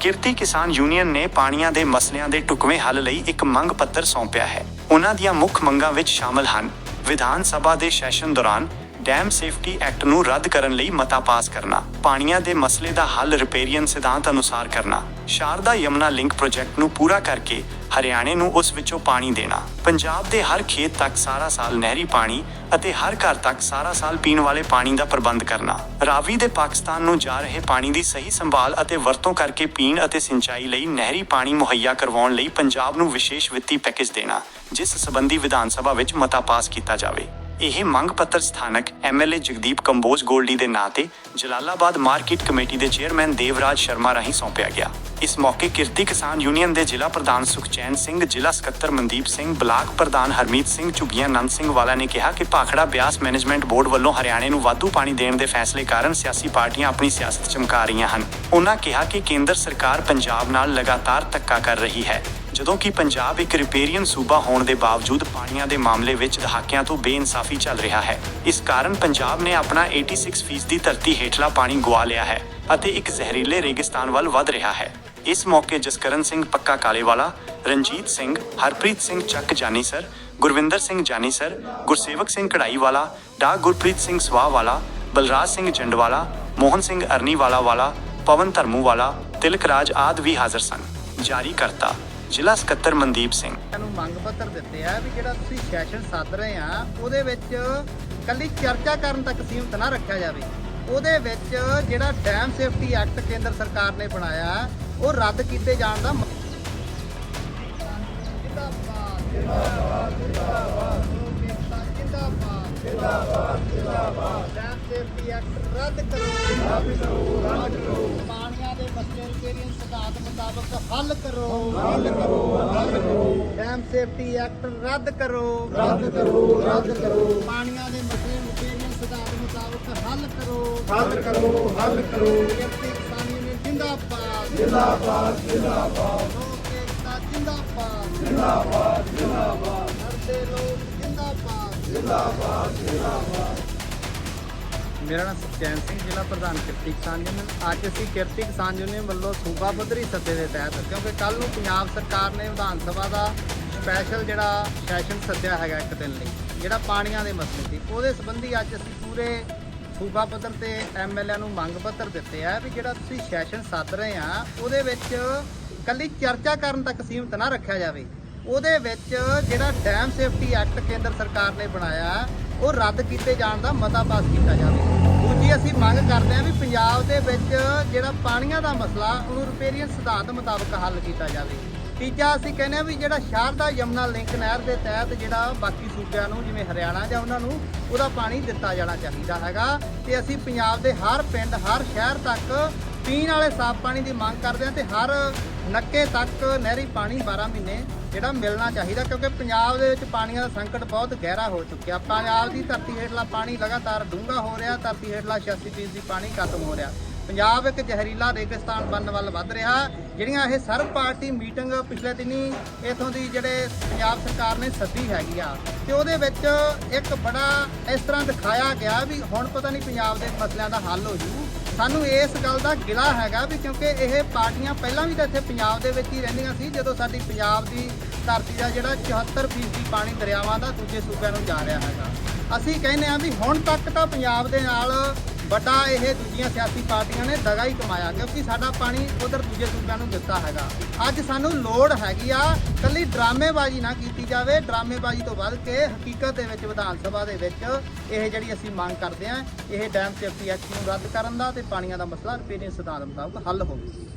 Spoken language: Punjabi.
ਕਿਰਤੀ ਕਿਸਾਨ ਯੂਨੀਅਨ ਨੇ ਪਾਣੀਆਂ ਦੇ ਮਸਲਿਆਂ ਦੇ ਟੁਕਵੇਂ ਹੱਲ ਲਈ ਇੱਕ ਮੰਗ ਪੱਤਰ ਸੌਂਪਿਆ ਹੈ। ਉਹਨਾਂ ਦੀਆਂ ਮੁੱਖ ਮੰਗਾਂ ਵਿੱਚ ਸ਼ਾਮਲ ਹਨ। ਵਿਧਾਨ ਸਭਾ ਦੇ ਸੈਸ਼ਨ ਦੌਰਾਨ ਡੈਮ ਸੇਫਟੀ ਐਕਟ ਨੂੰ ਰੱਦ ਕਰਨ ਲਈ ਮਤਾ ਪਾਸ ਕਰਨਾ, ਪਾਣੀਆਂ ਦੇ ਮਸਲੇ ਦਾ ਹੱਲ ਰਿਪੇਰੀਅਨ ਸਿਧਾਂਤ ਅਨੁਸਾਰ ਕਰਨਾ, ਸ਼ਾਰਦਾ ਯਮਨਾ ਲਿੰਕ ਪ੍ਰੋਜੈਕਟ ਨੂੰ ਪੂਰਾ ਕਰਕੇ ਹਰਿਆਣੇ ਨੂੰ ਉਸ ਵਿੱਚੋਂ ਪਾਣੀ ਦੇਣਾ। ਪੰਜਾਬ ਦੇ ਹਰ ਖੇਤ ਤੱਕ ਸਾਰਾ ਸਾਲ ਨਹਿਰੀ ਪਾਣੀ ਅਤੇ ਹਰ ਘਰ ਤੱਕ ਸਾਰਾ ਸਾਲ ਪੀਣ ਵਾਲੇ ਪਾਣੀ ਦਾ ਪ੍ਰਬੰਧ ਕਰਨਾ। ਰਾਵੀ ਦੇ ਪਾਕਿਸਤਾਨ ਨੂੰ ਜਾ ਰਹੇ ਪਾਣੀ ਦੀ ਸਹੀ ਸੰਭਾਲ ਅਤੇ ਵਰਤੋਂ ਕਰਕੇ ਪੀਣ ਅਤੇ ਸਿੰਚਾਈ ਲਈ ਨਹਿਰੀ ਪਾਣੀ ਮੁਹੱਈਆ ਕਰਵਾਉਣ ਲਈ ਪੰਜਾਬ ਨੂੰ ਵਿਸ਼ੇਸ਼ ਵਿੱਤੀ ਪੈਕੇਜ ਦੇਣਾ, ਜਿਸ ਸਬੰਧੀ ਵਿਧਾਨ ਸਭਾ ਵਿੱਚ ਮਤਾ ਪਾਸ ਕੀਤਾ ਜਾਵੇ। ਇਹ ਮੰਗ ਪੱਤਰ ਸਥਾਨਕ ਐਮਐਲਏ ਜਗਦੀਪ ਕੰਬੋਜ ਗੋਲਡੀ ਦੇ ਨਾਂ ਤੇ ਜਲਾਲਾਬਾਦ ਮਾਰਕੀਟ ਕਮੇਟੀ ਦੇ ਚੇਅਰਮੈਨ ਦੇਵਰਾਜ ਸ਼ਰਮਾ ਰਾਹੀਂ ਸੌਂਪਿਆ ਗਿਆ। ਇਸ ਮੌਕੇ ਕਿਰਤੀ ਕਿਸਾਨ ਯੂਨੀਅਨ ਦੇ ਜ਼ਿਲ੍ਹਾ ਪ੍ਰਧਾਨ ਸੁਖਚੈਨ ਸਿੰਘ, ਜ਼ਿਲ੍ਹਾ ਸਕੱਤਰ ਮਨਦੀਪ ਸਿੰਘ, ਬਲਾਕ ਪ੍ਰਧਾਨ ਹਰਮੀਤ ਸਿੰਘ, ਝੁੱਗੀਆਂ ਨੰਦ ਸਿੰਘ ਵਾਲਾ ਨੇ ਕਿਹਾ ਕਿ ਭਾਖੜਾ ਬਿਆਸ ਮੈਨੇਜਮੈਂਟ ਬੋਰਡ ਵੱਲੋਂ ਹਰਿਆਣੇ ਨੂੰ ਵਾਧੂ ਪਾਣੀ ਦੇਣ ਦੇ ਫੈਸਲੇ ਕਾਰਨ ਸਿਆਸੀ ਪਾਰਟੀਆਂ ਆਪਣੀ ਸਿਆਸਤ ਚਮਕਾ ਰਹੀਆਂ ਹਨ। ਉਹਨਾਂ ਕਿਹਾ ਕਿ ਕੇਂਦਰ ਸਰਕਾਰ ਪੰਜਾਬ ਨਾਲ ਲਗਾਤਾਰ ਧੱਕਾ ਕਰ ਰਹੀ ਹੈ। ਜਦੋਂ ਕਿ ਪੰਜਾਬ ਇੱਕ ਰਿਪੇਰੀਅਨ ਸੂਬਾ ਹੋਣ ਦੇ ਬਾਵਜੂਦ ਪਾਣੀਆਂ ਦੇ ਮਾਮਲੇ ਵਿੱਚ ਦਹਾਕਿਆਂ ਤੋਂ ਬੇਇਨਸਾਫੀ ਚੱਲ ਰਿਹਾ ਹੈ। ਇਸ ਕਾਰਨ ਪੰਜਾਬ ਨੇ ਆਪਣਾ 86% ਦੀ ਧਰਤੀ ਹੇਠਲਾ ਪਾਣੀ ਗਵਾ ਲਿਆ ਹੈ ਅਤੇ ਇੱਕ ਜ਼ਹਿਰੀਲੇ ਰੇਗਿਸਤਾਨ ਵੱਲ ਵਧ ਰਿਹਾ ਹੈ। ਇਸ ਮੌਕੇ ਜਸਕਰਨ ਸਿੰਘ ਪੱਕਾ ਕਾਲੇਵਾਲਾ, ਰਣਜੀਤ ਸਿੰਘ, ਹਰਪ੍ਰੀਤ ਸਿੰਘ ਚੱਕ ਜਾਨੀ ਸਰ, ਗੁਰਵਿੰਦਰ ਸਿੰਘ ਜਾਨੀ ਸਰ, ਗੁਰਸੇਵਕ ਸਿੰਘ ਕਢਾਈਵਾਲਾ ਡਾ. ਗੁਰਪ੍ਰੀਤ ਸਿੰਘ ਸਵਾਹਵਾਲਾ, ਬਲਰਾਜ ਸਿੰਘ ਜੰਡਵਾਲਾ, ਮੋਹਨ ਸਿੰਘ ਅਰਨੀਵਾਲਾ ਵਾਲਾ, ਪਵਨ ਧਰਮੂ ਵਾਲਾ ਤਿਲਕ ਰਾਜ ਆਦ ਵੀ ਹਾਜ਼ਰ ਸਨ। ਜਾਰੀ ਕਰਤਾ। ਜ਼ਿਲ੍ਹਾ ਸਕੱਤਰ ਮਨਦੀਪ ਸਿੰਘ ਨੂੰ ਮੰਗ ਪੱਤਰ ਦਿੱਤੇ ਆ ਵੀ ਜਿਹੜਾ ਤੁਸੀਂ ਸੈਸ਼ਨ ਸੱਦ ਰਹੇ ਆ ਉਹਦੇ ਵਿੱਚ ਕੱਲੀ ਚਰਚਾ ਕਰਨ ਤੱਕ ਸੀਮਤ ਨਾ ਰੱਖਿਆ ਜਾਵੇ ਉਹਦੇ ਵਿੱਚ ਜਿਹੜਾ ਡੈਮ ਸੇਫਟੀ ਐਕਟ ਕੇਂਦਰ ਸਰਕਾਰ ਨੇ ਬਣਾਇਆ ਉਹ ਰੱਦ ਕੀਤੇ ਜਾਣ ਦਾ ਜਿੰਦਾਬਾਦ ਜਿੰਦਾਬਾਦ ਜਿੰਦਾਬਾਦ ਡੈਮ ਸੇਫਟੀ ਐਕਟ ਰੱਦ ਕਰੋ ਰੱਦ ਕਰੋ ਮੁਤਾਬਕ ਹੱਲ ਕਰੋ। ਹੱਲ ਕਰੋ ਹੱਲ ਕਰੋ। ਡੈਮ ਸੇਫਟੀ ਐਕਟ ਰੱਦ ਕਰੋ। ਰੱਦ ਕਰੋ ਰੱਦ ਕਰੋ। ਪਾਣੀਆਂ ਦੇ ਮਸਲੇ ਰਿਪੇਰੀਅਨ ਸਿਧਾਂਤ ਮੁਤਾਬਕ ਹੱਲ ਕਰੋ। ਹੱਲ ਕਰੋ ਹੱਲ ਕਰੋ। ਕਿਰਤੀ ਕਿਸਾਨੀ ਨੇ ਜਿੰਦਾਬਾਦ। ਜਿੰਦਾਬਾਦ ਜਿੰਦਾਬਾਦ। ਲੋਕ ਏਕਤਾ ਜਿੰਦਾਬਾਦ। ਜਿੰਦਾਬਾਦ ਜਿੰਦਾਬਾਦ। ਹਰਦੇ ਲੋਕ ਜਿੰਦਾਬਾਦ। ਮੇਰਾ ਨਾਮ ਸੁਖਚੈਨ ਸਿੰਘ, ਜ਼ਿਲ੍ਹਾ ਪ੍ਰਧਾਨ ਕਿਰਤੀ ਕਿਸਾਨ ਯੂਨੀਅਨ। ਅੱਜ ਅਸੀਂ ਕਿਰਤੀ ਕਿਸਾਨ ਯੂਨੀਅਨ ਵੱਲੋਂ ਸੂਬਾ ਪੱਧਰੀ ਸੱਦੇ ਦੇ ਤਹਿਤ, ਕਿਉਂਕਿ ਕੱਲ ਨੂੰ ਪੰਜਾਬ ਸਰਕਾਰ ਨੇ ਵਿਧਾਨ ਸਭਾ ਦਾ ਸਪੈਸ਼ਲ ਜਿਹੜਾ ਸੈਸ਼ਨ ਸੱਦਿਆ ਹੈਗਾ ਇੱਕ ਦਿਨ ਲਈ, ਜਿਹੜਾ ਪਾਣੀਆਂ ਦੇ ਮਸਲੇ ਸੀ ਉਹਦੇ ਸੰਬੰਧੀ ਅੱਜ ਅਸੀਂ ਪੂਰੇ ਸੂਬਾ ਪੱਧਰ ਤੇ ਐਮਐਲਏ ਨੂੰ ਮੰਗ ਪੱਤਰ ਦਿੱਤੇ ਆ ਵੀ ਜਿਹੜਾ ਤੁਸੀਂ ਸੈਸ਼ਨ ਸੱਦ ਰਹੇ ਆ, ਉਹਦੇ ਵਿੱਚ ਕੱਲੀ ਚਰਚਾ ਕਰਨ ਤੱਕ ਸੀਮਤ ਨਾ ਰੱਖਿਆ ਜਾਵੇ। ਉਹਦੇ ਵਿੱਚ ਜਿਹੜਾ ਡੈਮ ਸੇਫਟੀ ਐਕਟ ਕੇਂਦਰ ਸਰਕਾਰ ਨੇ ਬਣਾਇਆ ਉਹ ਰੱਦ ਕੀਤੇ ਜਾਣ ਦਾ ਮਤਾ ਪਾਸ ਕੀਤਾ ਜਾਵੇ। ਦੂਜੀ ਅਸੀਂ ਮੰਗ ਕਰਦੇ ਹਾਂ ਵੀ ਪੰਜਾਬ ਦੇ ਵਿੱਚ ਜਿਹੜਾ ਪਾਣੀਆਂ ਦਾ ਮਸਲਾ, ਉਹਨੂੰ ਰਿਪੇਰੀਅਨ ਸਿਧਾਂਤ ਮੁਤਾਬਕ ਹੱਲ ਕੀਤਾ ਜਾਵੇ। ਤੀਜਾ ਅਸੀਂ ਕਹਿੰਦੇ ਹਾਂ ਵੀ ਜਿਹੜਾ ਸ਼ਾਰਦਾ ਯਮਨਾ ਲਿੰਕ ਨਹਿਰ ਦੇ ਤਹਿਤ ਜਿਹੜਾ ਬਾਕੀ ਸੂਬਿਆਂ ਨੂੰ, ਜਿਵੇਂ ਹਰਿਆਣਾ ਜਾਂ ਉਹਨਾਂ ਨੂੰ, ਉਹਦਾ ਪਾਣੀ ਦਿੱਤਾ ਜਾਣਾ ਚਾਹੀਦਾ ਹੈਗਾ। ਤੇ ਅਸੀਂ ਪੰਜਾਬ ਦੇ ਹਰ ਪਿੰਡ, ਹਰ ਸ਼ਹਿਰ ਤੱਕ ਪੀਣ ਵਾਲੇ ਸਾਫ਼ ਪਾਣੀ ਦੀ ਮੰਗ ਕਰਦੇ ਹਾਂ ਤੇ ਹਰ ਨੱਕੇ ਤੱਕ ਨਹਿਰੀ ਪਾਣੀ 12 ਮਹੀਨੇ ਜਿਹੜਾ ਮਿਲਣਾ ਚਾਹੀਦਾ ਕਿਉਂਕਿ ਪੰਜਾਬ ਦੇ ਵਿੱਚ ਪਾਣੀਆਂ ਦਾ ਸੰਕਟ ਬਹੁਤ ਗਹਿਰਾ ਹੋ ਚੁੱਕਿਆ। ਪੰਜਾਬ ਦੀ ਧਰਤੀ ਹੇਠਲਾ ਪਾਣੀ ਲਗਾਤਾਰ ਡੂੰਘਾ ਹੋ ਰਿਹਾ, ਧਰਤੀ ਹੇਠਲਾ 86% ਪਾਣੀ ਖਤਮ ਹੋ ਰਿਹਾ। ਪੰਜਾਬ ਇੱਕ ਜ਼ਹਿਰੀਲਾ ਰੇਗਿਸਤਾਨ ਬਣਨ ਵੱਲ ਵੱਧ ਰਿਹਾ। ਜਿਹੜੀਆਂ ਇਹ ਸਰਬ ਪਾਰਟੀ ਮੀਟਿੰਗ ਪਿਛਲੇ ਦਿਨੀ ਇਥੋਂ ਦੀ ਜਿਹੜੇ ਪੰਜਾਬ ਸਰਕਾਰ ਨੇ ਸੱਦੀ ਹੈਗੀ ਆ, ਤੇ ਉਹਦੇ ਵਿੱਚ ਇੱਕ ਬੜਾ ਇਸ ਤਰ੍ਹਾਂ ਦਿਖਾਇਆ ਗਿਆ ਵੀ ਹੁਣ ਪਤਾ ਨਹੀਂ ਪੰਜਾਬ ਦੇ ਮਸਲਿਆਂ ਦਾ ਹੱਲ ਹੋ ਜੂ। ਸਾਨੂੰ ਇਸ ਗੱਲ ਦਾ ਗਿਲਾ ਹੈਗਾ ਵੀ ਕਿਉਂਕਿ ਇਹ ਪਾਰਟੀਆਂ ਪਹਿਲਾਂ ਵੀ ਤਾਂ ਇੱਥੇ ਪੰਜਾਬ ਦੇ ਵਿੱਚ ਹੀ ਰਹਿੰਦੀਆਂ ਸੀ, ਜਦੋਂ ਸਾਡੀ ਪੰਜਾਬ ਦੀ ਧਰਤੀ ਦਾ ਜਿਹੜਾ 74% ਪਾਣੀ ਦਰਿਆਵਾਂ ਦਾ ਦੂਜੇ ਸੂਬਿਆਂ ਨੂੰ ਜਾ ਰਿਹਾ ਹੈਗਾ। ਅਸੀਂ ਕਹਿੰਦੇ ਆ ਵੀ ਹੁਣ ਤੱਕ ਤਾਂ ਪੰਜਾਬ ਦੇ ਨਾਲ ਵੱਡਾ ਇਹ ਦੂਜੀਆਂ ਸਿਆਸੀ ਪਾਰਟੀਆਂ ਨੇ ਦਗਾ ਹੀ ਕਮਾਇਆ, ਕਿਉਂਕਿ ਸਾਡਾ ਪਾਣੀ ਉਧਰ ਦੂਜੇ ਸੂਬਿਆਂ ਨੂੰ ਦਿੱਤਾ ਹੈਗਾ। ਅੱਜ ਸਾਨੂੰ ਲੋੜ ਹੈਗੀ ਆ ਕੱਲੀ ਡਰਾਮੇਬਾਜ਼ੀ ਨਾ ਕੀਤੀ ਜਾਵੇ। ਡਰਾਮੇਬਾਜ਼ੀ ਤੋਂ ਵੱਧ ਕੇ ਹਕੀਕਤ ਦੇ ਵਿੱਚ, ਵਿਧਾਨ ਸਭਾ ਦੇ ਵਿੱਚ ਇਹ ਜਿਹੜੀ ਅਸੀਂ ਮੰਗ ਕਰਦੇ ਆ, ਇਹ ਡੈਮ ਸੇਫਟੀ ਐਕਟ ਨੂੰ ਰੱਦ ਕਰਨ ਦਾ ਤੇ ਪਾਣੀਆਂ ਦਾ ਮਸਲਾ ਰਿਪੇਰੀਅਨ ਸਿਧਾਂਤ ਮੁਤਾਬਕ ਹੱਲ ਹੋਵੇ।